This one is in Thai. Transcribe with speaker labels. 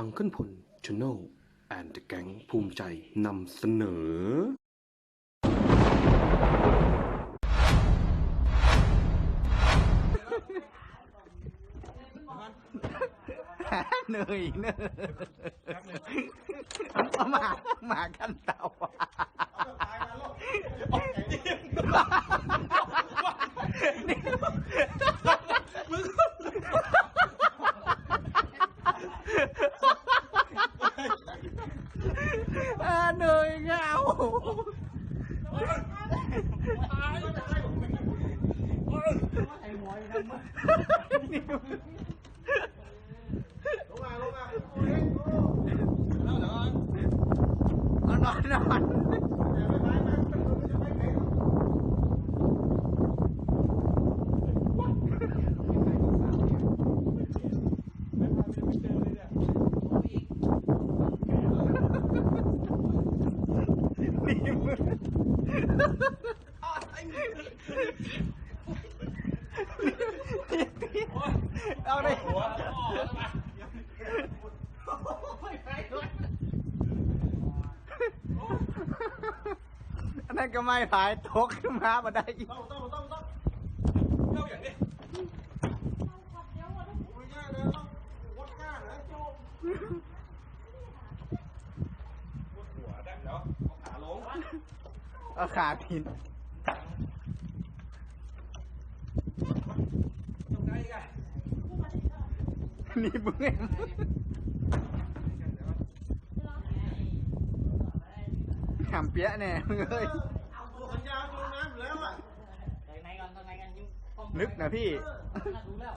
Speaker 1: อังเคิลพลชแนลแอนด์แก๊งภูมิใจนำเสนอ
Speaker 2: เหนื่อยเนอะเอาหมาหมากันเต่า อ่าเหนื่อยเงา นอนนอนนี่มึง เอาเลยอันนั้นก็ไม่ผายตกขึ้นมามาได้อีกเอา ขาพินนี่มึงเองขำเปี้ยะแน่มึงเอ้ย
Speaker 3: สัญญาณลงน้ำอยู่แล้วอะ
Speaker 4: ตรงไหนก่อนตรงไหนกันยุ่ง
Speaker 2: ลึกนะพี่
Speaker 4: รู้แล้ว